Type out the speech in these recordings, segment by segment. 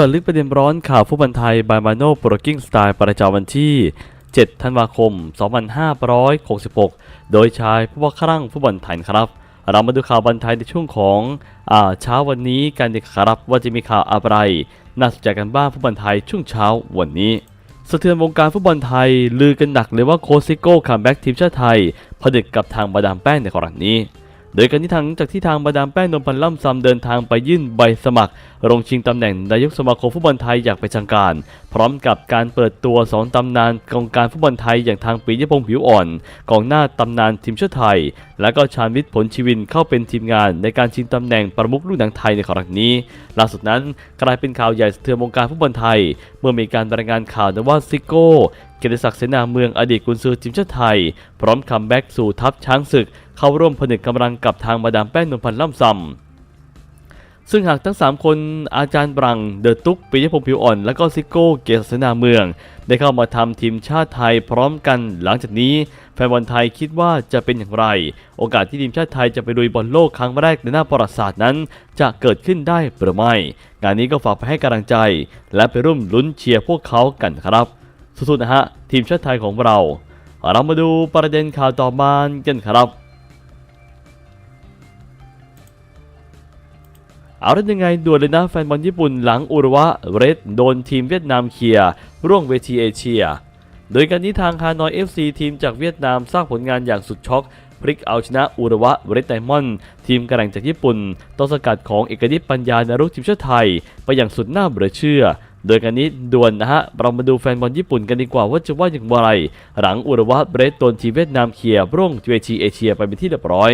จาะลึกประเด็นร้อนข่าวฟุตบอลไทยบายมาโน่โปรกิ้งสไตล์ประจำวันที่ 7 ธันวาคม 2566 โดยชายผู้ว่าครั่งฟุตบอลไทยครับ เรามาดูข่าวบอลไทยในช่วงของอาเช้าวันนี้กันดีครับว่าจะมีข่าวอะไร น่าสนใจกันบ้างฟุตบอลไทยช่วงเช้าวันนี้สะเทือนวงการฟุตบอลไทย ลือกันหนักเลยว่าโคซิโก้คัมแบ็กทีมชาติไทยผดึกกับทางบาดามแป้งในครั้งนี้ โดยการที่ทางจากที่ทางบาดามแป้งนนพันล่ำซำเดินทางไปยื่นใบสมัคร ลงชิงตำแหน่งนายกสมาคมฟุตบอลไทยอย่างเป็นทางการ พร้อมกับการเปิดตัวสองตำนานกองการฟุตบอลไทยอย่างทางปียพงษ์ผิวอ่อนกองหน้าตำนานทีมชาติไทย และก็ชาญวิทย์ผลชีวินเข้าเป็นทีมงานในการชิงตำแหน่งประมุขลูกหนังไทยในครั้งนี้ ล่าสุดนั้นกลายเป็นข่าวใหญ่สะเทือนวงการฟุตบอลไทย เมื่อมีการรายงานข่าวนะว่าซิโก้เกียรติศักดิ์เสนาเมืองอดีตกุนซือทีมชาติไทย พร้อมคัมแบ็กสู่ทัพช้างศึก เข้าร่วมผนึกกำลังกับทางมาดามแป้งนวลพันธ์ล่ำซำ ซึ่งหากทั้ง 3 คนอาจารย์บรัง เดอะตุ๊กปิยพงษ์ผิวอ่อน และก็ซิโก้เกียรติศนาเมือง ได้เข้ามาทำทีมชาติไทยพร้อมกันหลังจากนี้ แฟนบอลไทยคิดว่าจะเป็นอย่างไร โอกาสที่ทีมชาติไทยจะไปลุยบอลโลกครั้งแรกในหน้าประวัติศาสตร์นั้น จะเกิดขึ้นได้หรือไม่ งานนี้ก็ฝากไปให้กำลังใจ และไปร่วมลุ้นเชียร์พวกเขากันครับ สุดๆนะฮะทีมชาติไทยของเราเรามาดูประเด็นข่าวต่อมากันครับ เอาแล้วยังไงด่วนเลยนะแฟนบอลญี่ปุ่นหลังอุระวะเรดโดนทีมเวียดนามเคลียร์ร่วงเวทีเอเชีย โดยการนี้ทางฮานอย FC ทีมจากเวียดนามสร้างผลงานอย่างสุดช็อกพลิกเอาชนะอุระวะเรดไดมอนด์ทีมกระแหล่งจากญี่ปุ่นต้นสกัดของเอกนิปัญญานารุกทีมชาติไทย ไปอย่างสุดน่าเหลือเชื่อ โดยการนี้ด่วนนะฮะ เรามาดูแฟนบอลญี่ปุ่นกันดีกว่าว่าจะว่าอย่างไร หลังอุระวะเรดโดนทีมเวียดนามเคลียร์ร่วงเวทีเอเชีย ไปเป็นที่เรียบร้อย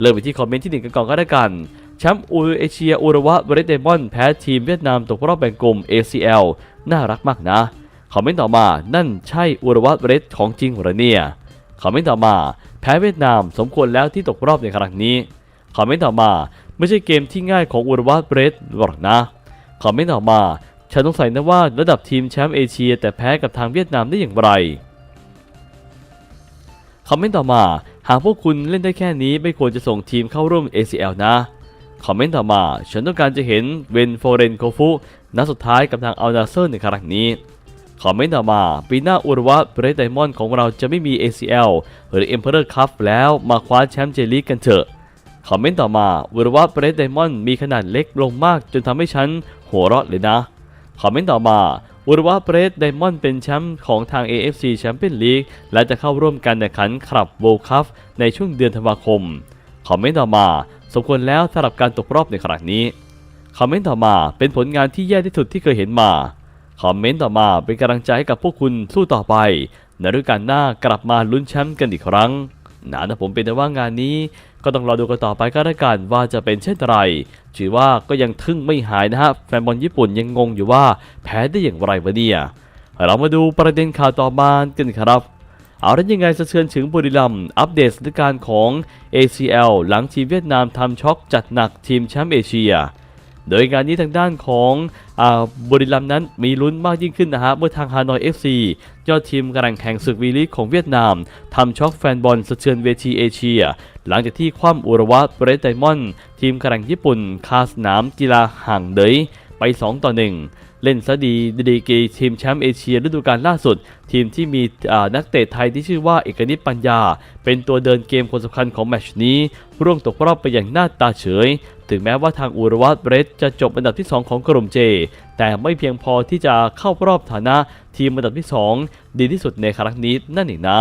เริ่มไปที่คอมเมนต์ที่หนึ่งกันก่อนก็ได้กัน แชมป์อูเอเชียอุระวะเบรดเดมอนแพ้ทีมเวียดนามตกรอบแบ่งกลุ่ม ACL น่ารักมากนะคอมเมนต์ต่อมานั่นใช่อุระวะเบรดของจริงหรือเนี่ยคอมเมนต์ต่อมาแพ้เวียดนามสมควรแล้วที่ตกรอบในครั้งนี้คอมเมนต์ต่อมาไม่ใช่เกมที่ง่ายของอุระวะเบรดหรอกนะคอมเมนต์ต่อมาฉันสงสัยนะว่าระดับทีมแชมป์เอเชียแต่แพ้กับทางเวียดนามได้อย่างไรคอมเมนต์ต่อมา หากพวกคุณเล่นได้แค่นี้ไม่ควรจะส่งทีมเข้าร่วม ACL นะ คอมเมนต์ต่อมา ฉันต้องการจะเห็นเวนโฟเรนโคฟุนัดสุดท้ายกับทางอัลนาเซอร์ในครั้งนี้คอมเมนต์ต่อมา ปีหน้าอุรวะเบรดไดมอนด์ของเราจะไม่มี ACL หรือ Emperor Cup แล้วมาคว้าแชมป์เจลีกกันเถอะคอมเมนต์ต่อมาอุรวะเบรดไดมอนด์มีขนาดเล็กลงมากจนทำให้ฉันหัวเราะเลยนะคอมเมนต์ต่อมาอุรวะเบรดไดมอนด์เป็นแชมป์ของทาง AFC แชมเปี้ยนลีกและจะเข้าร่วมการแข่งขันคลับโวลคัพในช่วงเดือนธันวาคม คอมเมนต์ต่อมา สมควรแล้วสำหรับการตกรอบในครั้งนี้คอมเมนต์ต่อมาเป็นผลงานที่แย่ที่สุดที่เคยเห็นมาคอมเมนต์ต่อมาเป็นกำลังใจให้กับพวกคุณสู้ต่อไปในฤดูกาลหน้ากลับมาลุ้นแชมป์กันอีกครั้งนะนะผมเป็นแต่ว่างานนี้ ก็ต้องรอดูกันต่อไปก็แล้วกันว่าจะเป็นเช่นไรถือว่าก็ยังทึ่งไม่หายนะฮะแฟนบอลญี่ปุ่นยังงงอยู่ว่าแพ้ได้อย่างไรวะเนี่ยเรามาดูประเด็นข่าวต่อมากันครับ เอาล้วยังไงสะเทือนถึงบุรีรัมย์อัปเดตสถานการณ์ของ ACL หลังทีมเวียดนามทำช็อกจัดหนักทีมแชมป์เอเชีย โดยงานนี้ทางด้านของอบุรีรัมย์นั้นมีลุ้นมากยิ่งขึ้นนะฮะเมื่อทางฮานอย FC ยอดทีมกำลังแข่งศึกวีลีกของเวียดนามทำช็อกแฟนบอลสะเทือนเวทีเอเชีย หลังจากที่คว่ำอุระวะเบรดไดมอนด์ทีมกำลังญี่ปุ่น คาสนามกีฬาห่างเดยไป 2 ต่อ 1 เล่นซะดีดีกีทีมแชมป์เอเชียฤดูกาลล่าสุด ทีมที่มีนักเตะไทยที่ชื่อว่าเอกนิตปัญญา เป็นตัวเดินเกมคนสำคัญของแมชนี้ ร่วงตกรอบไปอย่างหน้าตาเฉย ถึงแม้ว่าทางอุรวัตเบรดจะจบอันดับที่ 2 ของกลุ่มเจ แต่ไม่เพียงพอที่จะเข้ารอบฐานะทีมอันดับที่ 2 ดีที่สุดในครั้งนี้นั่นเองนะ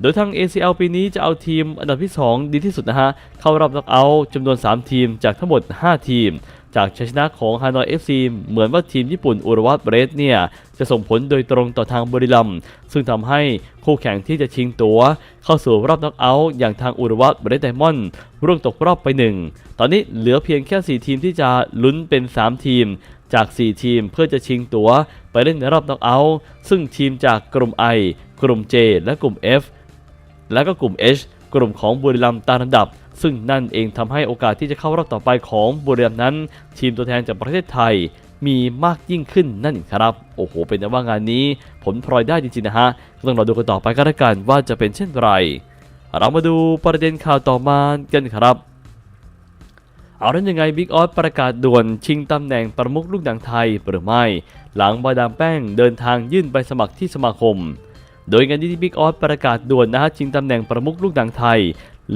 โดยทาง ACL ปีนี้จะเอาทีมอันดับที่ 2 ดีที่สุดนะฮะ เข้ารอบน็อกเอาท์จำนวน 3 ทีมจากทั้งหมด 5 ทีม จากชัยชนะของฮานอย FC เหมือนว่าทีมญี่ปุ่นอุรวัตเบรดเนี่ยจะส่งผลโดยตรงต่อทางบุรีรัมซึ่งทำให้คู่แข่งที่จะชิงตัว เข้าสู่รอบน็อกเอาท์อย่างทางอุรวัตเบรดไดมอนด์ร่วงตกรอบไปหนึ่งตอนนี้เหลือเพียงแค่ 4 ทีมที่จะลุ้นเป็น 3 ทีมจาก 4 ทีมเพื่อจะชิงตัวไปเล่นในรอบน็อกเอาท์ซึ่งทีมจากกลุ่ม I กลุ่ม J และกลุ่ม F และก็กลุ่ม H กลุ่มของบุรีรัมย์ตามลำดับ ซึ่งนั่นเองทำให้โอกาสที่จะเข้ารอบต่อไปของบุรีรัมย์นั้น ทีมตัวแทนจากประเทศไทยมีมากยิ่งขึ้นนั่นเองครับ โอ้โห เป็นแต่ว่างานนี้ผลพลอยได้จริงๆนะฮะก็ต้องรอดูกันต่อไปก็แล้วกันว่าจะเป็นเช่นไร เรามาดูประเด็นข่าวต่อมากันครับ เอาแล้วยังไงบิ๊กออสประกาศด่วนชิงตำแหน่งประมุขลูกหนังไทยหรือไม่ หลังบาดามแป้งเดินทางยื่นใบสมัครที่สมาคมโดยงานนี้ที่บิ๊กออสประกาศด่วนนะฮะชิงตำแหน่งประมุขลูกหนังไทย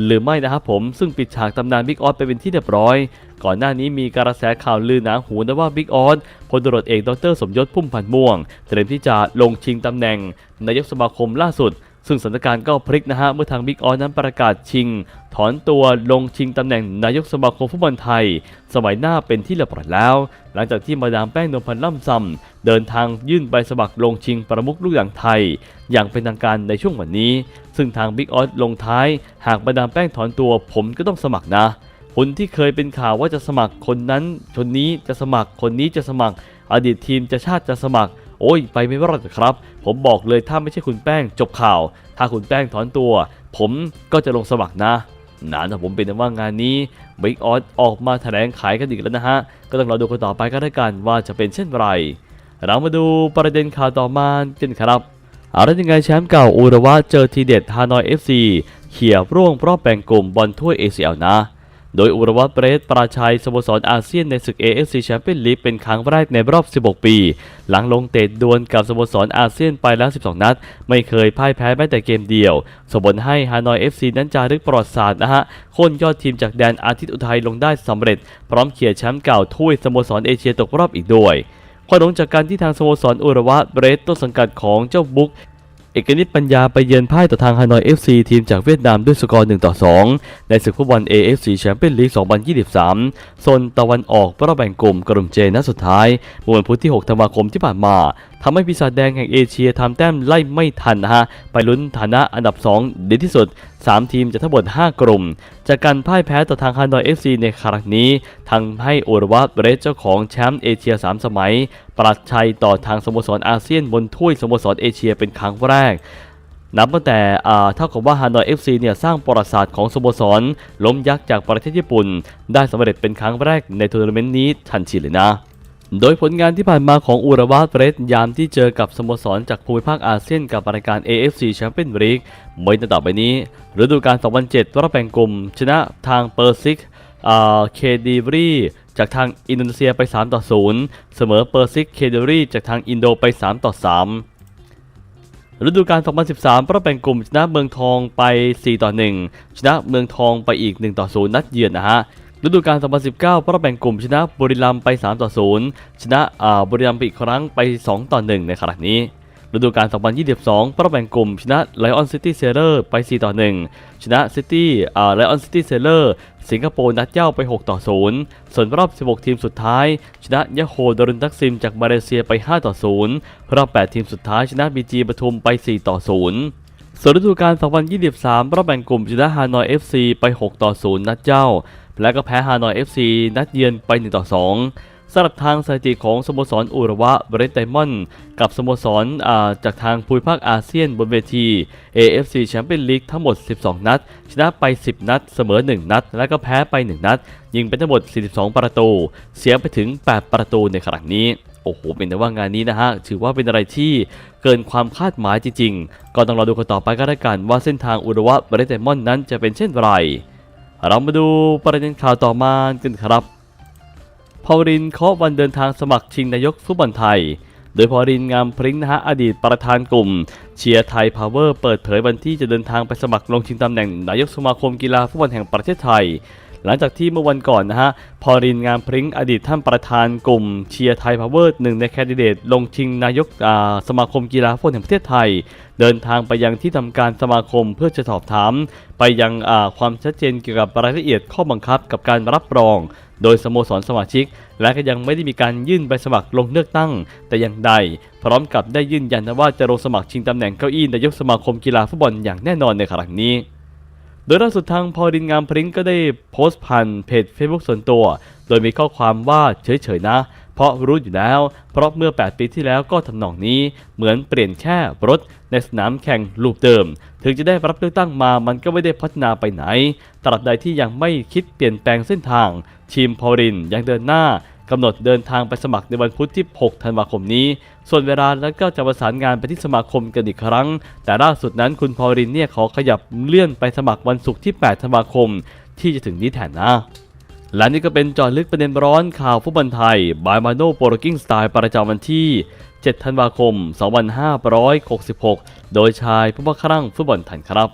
หรือไม่นะครับผมซึ่งปิดฉากตำนานบิ๊กออสไปเป็นที่เรียบร้อย ก่อนหน้านี้มีกระแสข่าวลือหนาหูนะว่าบิ๊กออสพลตรวจเอกดรสมยศพุ่มพันธ์ม่วง เตรียมที่จะลงชิงตำแหน่งนายกสมาคมล่าสุด ซึ่งสถานการณ์ก็พลิกนะฮะเมื่อทางบิ๊กออสนั้นประกาศชิง ถอนตัวลงชิงตำแหน่งนายกสมาคมฟุตบอลไทย สมัยหน้าเป็นที่เรียบร้อยแล้ว หลังจากที่มาดามแป้งนวลพันธ์ล่ำซำเดินทางยื่นใบสมัครลงชิงประมุขลูกหนังไทย อย่างเป็นทางการในช่วงวันนี้ ซึ่งทางบิ๊กออสลงท้าย หากมาดามแป้งถอนตัวผมก็ต้องสมัครนะคนที่เคยเป็นข่าวว่าจะสมัครคนนั้นคนนี้จะสมัครคนนี้จะสมัคร อดีตทีมจะชาติจะสมัคร โอ้ยไปไม่รอดครับ ผมบอกเลยถ้าไม่ใช่คุณแป้งจบข่าว ถ้าคุณแป้งถอนตัว ผมก็จะลงสมัครนะนะแต่ผมเป็นว่างานนี้บิ๊กออสออกมาแถลงขายกันอีกแล้วนะฮะ ก็ต้องรอดูกันต่อไปก็แล้กันว่าจะเป็นเช่นไร เรามาดูประเด็นข่าวต่อมากันครับเอาแล้วยังไงแชมป์เก่าอุระวะเจอทีเด็ดฮานอย FC เขี่ยร่วงรอบแบ่งกลุ่มบอลถ้วย ACL นะ โดยอุระวะเบรสปราชัยสโมสรอาเซียนในศึก AFC แชมเปี้ยนลีกเป็นครั้งแรกในรอบ 16 ปี หลังลงเตะดวลกับสโมสรอาเซียนไปแล้ว 12 นัด ไม่เคยพ่ายแพ้แม้แต่เกมเดียวส่งผลให้ฮานอย FC นั้นจารึกประวัติศาสตร์นะฮะโค่นยอดทีมจากแดนอาทิตย์อุทัยลงได้สำเร็จ พร้อมเขี่ยแชมป์เก่าถ้วยสโมสรเอเชียตกรอบอีกด้วยความหลงจากการที่ทางสโมสรอุระวะเบรสต้นสังกัดของเจ้าบุ๊ก เอกนิตปัญญาไปเยือนพ่ายต่อทางฮานอยเอฟซีทีมจากเวียดนามด้วยสกอร์ 1 ต่อ 2 ในศึกฟุตบอล AFC แชมเปี้ยนลีก 2023 โซนตะวันออกรอบแบ่งกลุ่มกลุ่มเจนัดสุดท้ายเมื่อวันพุธที่ 6 ธันวาคมที่ผ่านมา ทำให้ปีศาจแดงแห่งเอเชียทำแต้มไล่ไม่ทันนะฮะ ไปลุ้นฐานะอันดับ 2 ดีที่สุด 3 ทีมจากทั้งหมด 5 กลุ่ม จากการพ่ายแพ้ต่อทางฮานอย FC ในครั้งนี้ทำให้โอรวาเบรสเจ้าของแชมป์เอเชีย 3 สมัย ปราดชัยต่อทางสโมสรอาเซียนบนถ้วยสโมสรเอเชียเป็นครั้งแรกนับตั้งแต่อ่าเท่ากับว่าฮานอย FC เนี่ยสร้างประวัติศาสตร์ของสโมสรล้มยักษ์จากประเทศญี่ปุ่น ได้สำเร็จเป็นครั้งแรกในทัวร์นาเมนต์นี้ทันทีเลยนะ โดยผลงานที่ผ่านมาของอุระวาเรสยามที่เจอกับสโมสรจากภูมิภาคอาเซียนกับรายการ AFC Champions League ไม่ต่อไปนี้ ฤดูกาล 2007รอบแบ่งกลุ่ม ชนะทางเปอร์ซิกเคดีบรีจากทางอินโดนีเซียไป 3 ต่อ 0 เสมอเปอร์ซิกเคดีบรีจากทางอินโดไป 3 ต่อ 3ฤดูกาล 2013รอบแบ่งกลุ่มชนะเมืองทองไป 4 ต่อ 1 ชนะเมืองทองไปอีก 1 ต่อ 0 นัดเยือนนะฮะ ฤดูกาล 2019รอบแบ่งกลุ่มชนะบุรีรัมย์ไป 3 ต่อ 0 ชนะอ่าบุรีรัมย์ไปอีกครั้งไป 2 ต่อ 1 ในครั้งนี้ ฤดูกาล 2022รอบแบ่งกลุ่มชนะไลออนซิตี้เซเลอร์ไป 4 ต่อ 1 ชนะซิตี้อ่าไลออนซิตี้เซเลอร์สิงคโปร์นัดเย้าไป 6 ต่อ 0 ส่วนรอบ 16 ทีมสุดท้าย ชนะยะโฮดรุนทักซิมจากมาเลเซียไป 5 ต่อ 0 รอบ 8 ทีมสุดท้ายชนะบีจีปทุมไป 4 ต่อ 0ส่วนฤดูกาล 2023รอบแบ่งกลุ่มชนะฮานอย FC ไป 6 ต่อ 0 นัดเจ้า และก็แพ้ฮานอย FC นัดเยือนไป1ต่อ2สำหรับทางสถิติของสโมสรอุระวะเบรตไดมอนด์กับสโมสรจากทางภูมิภาคอาเซียนบนเวที AFC แชมเปี้ยนลีกทั้งหมด 12 นัด ชนะไป 10 นัด เสมอ 1 นัด และก็แพ้ไป 1 นัด ยิงไปทั้งหมด 42 ประตู เสียไปถึง 8 ประตูในครั้งนี้โอ้โห เป็นแต่ว่างานนี้นะฮะ ถือว่าเป็นอะไรที่เกินความคาดหมายจริงๆ ก็ต้องรอดูกันต่อไปก็แล้วกันว่าเส้นทางอุระวะเบรตไดมอนด์นั้นจะเป็นเช่นไร เรามาดูประเด็นข่าวต่อมากันครับพอลรินเคาะวันเดินทางสมัครชิงนายกฟุตบอลไทย โดยพอรินงามพริ้งนะฮะอดีตประธานกลุ่ม เชียร์ไทยพาวเวอร์เปิดเผยวันที่จะเดินทางไปสมัครลงชิงตำแหน่งนายกสมาคมกีฬาฟุตบอลแห่งประเทศไทย หลังจากที่เมื่อวันก่อนนะฮะพอรินงามพริ้งอดีตท่านประธานกลุ่มเชียร์ไทยพาวเวอร์หนึ่งในแคนดิเดตลงชิงนายกสมาคมกีฬาฟุตบอลแห่งประเทศไทย เดินทางไปยังที่ทำการสมาคมเพื่อจะสอบถาม ไปยังความชัดเจนเกี่ยวกับรายละเอียดข้อบังคับกับการรับรอง โดยสโมสรสมาชิก และก็ยังไม่ได้มีการยื่นใบสมัครลงเลือกตั้ง แต่อย่างใด พร้อมกับได้ยืนยันนะว่าจะลงสมัครชิงตำแหน่งเก้าอี้นายกสมาคมกีฬาฟุตบอลอย่างแน่นอนในครั้งนี้ โดยล่าสุดทางพอดินงามพริ้งก็ได้โพสต์ผ่านเพจ Facebook ส่วนตัว โดยมีข้อความว่าเฉยๆนะ เพราะรู้อยู่แล้ว เพราะเมื่อ 8 ปีที่แล้วก็ทำนองนี้ เหมือนเปลี่ยนแค่รถในสนามแข่งลูปเดิม ถึงจะได้รับเลือกตั้งมามันก็ไม่ได้พัฒนาไปไหน ตราบใดที่ยังไม่คิดเปลี่ยนแปลงเส้นทางทีมพอรินยังเดินหน้า กำหนดเดินทางไปสมัครในวันพุธที่ 6 ธันวาคมนี้ ส่วนเวลาแล้วก็จะประสานงานไปที่สมาคมกันอีกครั้ง แต่ล่าสุดนั้นคุณพอรินเนี่ยขอขยับเลื่อนไปสมัครวันศุกร์ที่ 8 ธันวาคม ที่จะถึงนี้แทนนะและนี่ก็เป็นจอลึกประเด็นร้อนข่าวฟุตบอลไทย บายมาโนโปรกิ้งสไตล์ประจำวันที่ 7 ธันวาคม 2566 โดยชายผู้บังคับฟุตบอลไทยครับ